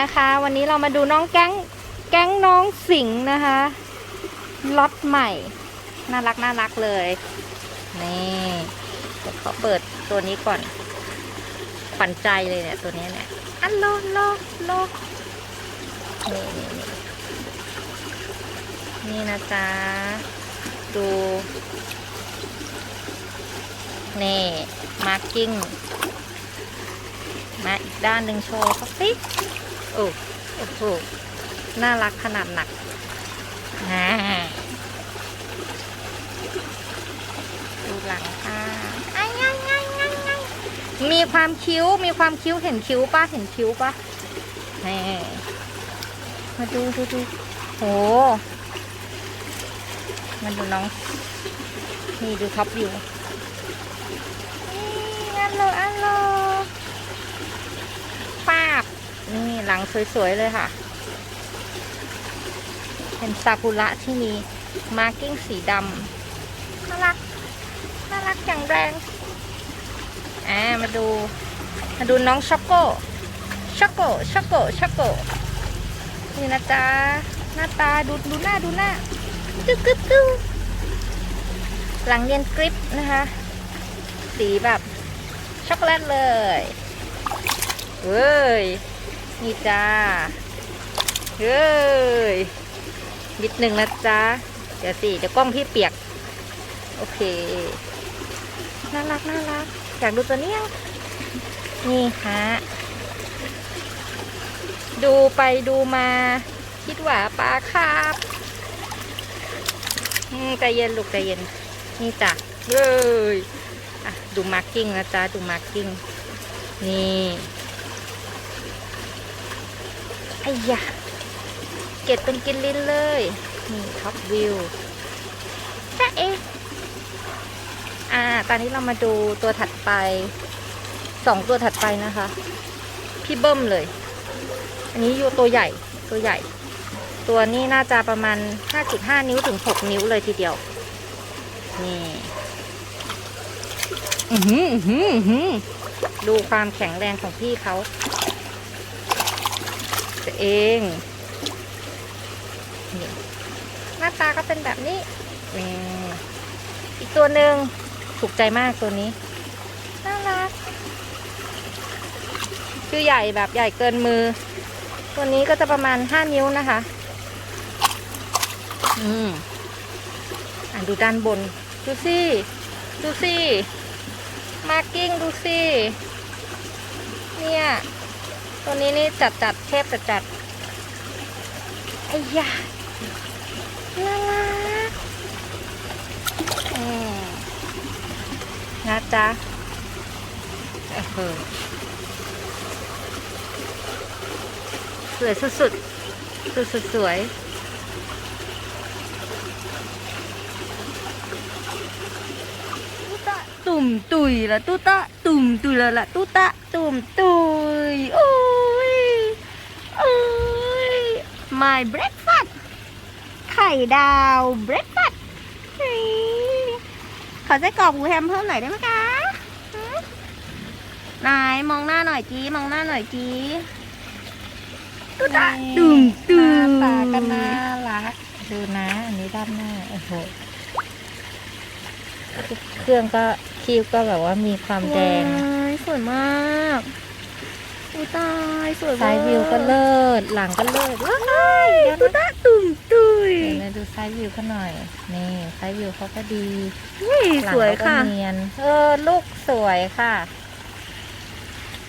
นะคะ วันนี้เรามาดูน้องแก๊งแก๊งน้องสิงห์นะคะล็อตใหม่ น่ารักน่ารักเลย นี่เดี๋ยวเขาเปิดตัวนี้ก่อนขวัญใจเลยเนี่ยตัวนี้เนี่ยอันโลโลโลนี่นี่นี่นี่นะจ๊ะ ดู นี่ มาร์กิ้ง ด้านหนึ่งโชว์เขาสิโอ้โอ้โหน่ารักขนาดหนักอ่าดูหลังค่ะอ้ายอ้ยอ้ายอ้ายอ้ายมีความคิ้ว มีความคิ้วเห็นคิ้วปะเห็นคิ้วปะนี่มาดูดูดูโหมันดูน้อง นี่ดูท็อปวิวนี่อันโลอันโล ป้าบ นี่หลัง สวย ๆ เลยค่ะ เป็นซากุระที่มีมาร์กิ้งสีดำน่ารัก น่ารักอย่างแรง อ่า มาดู มาดูน้องช็อกโกช็อกโกช็อกโกช็อกโกนี่นะจ๊ะ หน้าตาดูดูหน้าดูหน้าตึ๊กกึ๊บกึ๊บหลังเรียนกริปนะคะ สีแบบช็อกโกแลตเลยเฮ้ย นี่จ้า เฮ้ย นิดหนึ่งนะจ๊ะเดี๋ยวสิ เดี๋ยวกล้องพี่เปียก โอเค น่ารักน่ารัก อยากดูตัวนี้ยังนี่ฮะ ดูไปดูมา คิดว่าปลาคาบอืมใจเย็นลูกใจเย็น นี่จ้ะเฮ้ยอะดูมาร์กิ้งนะจ๊ะดูมาร์กิ้ง นี่ ไอ้ยะเก็บเป็นกินลิ้นเลย นี่ท็อปวิวจ้าเอะอ่า ตอนนี้เรามาดูตัวถัดไป สองตัวถัดไปนะคะ พี่เบิ้มเลย อันนี้อยู่ตัวใหญ่ ตัวใหญ่ ตัวนี้น่าจะประมาณ 5.5 นิ้วถึง 6 นิ้วเลยทีเดียว นี่ อือหือ อือหือ ดูความแข็งแรงของพี่เขา ตัวเองหน้าตาก็เป็นแบบนี้อีกตัวหนึ่งถูกใจมากตัวนี้น่ารักชื่อใหญ่แบบใหญ่เกินมือ ตัวนี้ก็จะประมาณห้านิ้วนะคะ อืมอะดูด้านบน ดูสิดูสิมาร์กิ้งดูสิเนี่ย ตัวนี้นี่จัดจัดเทพจัดจัดไอ้ยาน่ารักอืมนะจ๊ะเออสวยสุดสุดสุดสุดสวยตุ่มตุยละตุตะตุ่มตุยละละตุตะตุ่มตุยโอ้ยโอ้ย my breakfast ไข่ดาว breakfast เฮ้ยขอไส้กรอกหมูแฮมเพิ่มหน่อยได้ไหมคะหืมไหนมองหน้าหน่อยจีมองหน้าหน่อยจีตุตะตุ่มตุยหน้าตาก็น่ารักดูนะอันนี้ด้านหน้าโอ้โหเครื่องก็คีบก็แบบว่ามีความแดงว้ายสวยมากอุยตา ยสวยซ้ายวิวก็เลิศ หลังก็เลิศว้ายเดี๋ยวตุนะตะตุ่มตุยเดี๋ยวนะดูซ้ายวิวเขาหน่อย นี่ซ้ายวิวเขาก็ดีนี่หลังสวยเขาก็ค่ะ เนียน เออ ลูกสวยค่ะ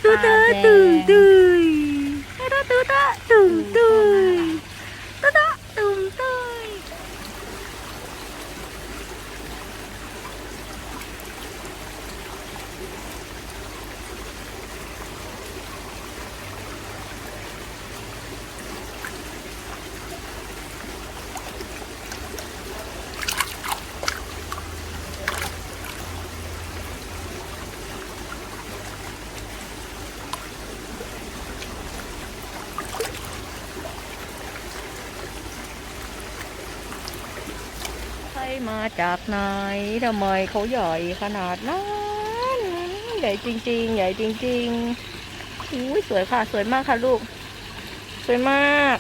ตุตะตาแดงตุ่มตุยตุตะตุตะตุ่มตุยตุตะตุ่มตุย ใคร มาจากไหนทำไมเขาใหญ่ขนาดนั้น ใหญ่จริง ๆ ใหญ่จริงๆอุ้ยสวยค่ะ สวยมากค่ะลูก สวยมาก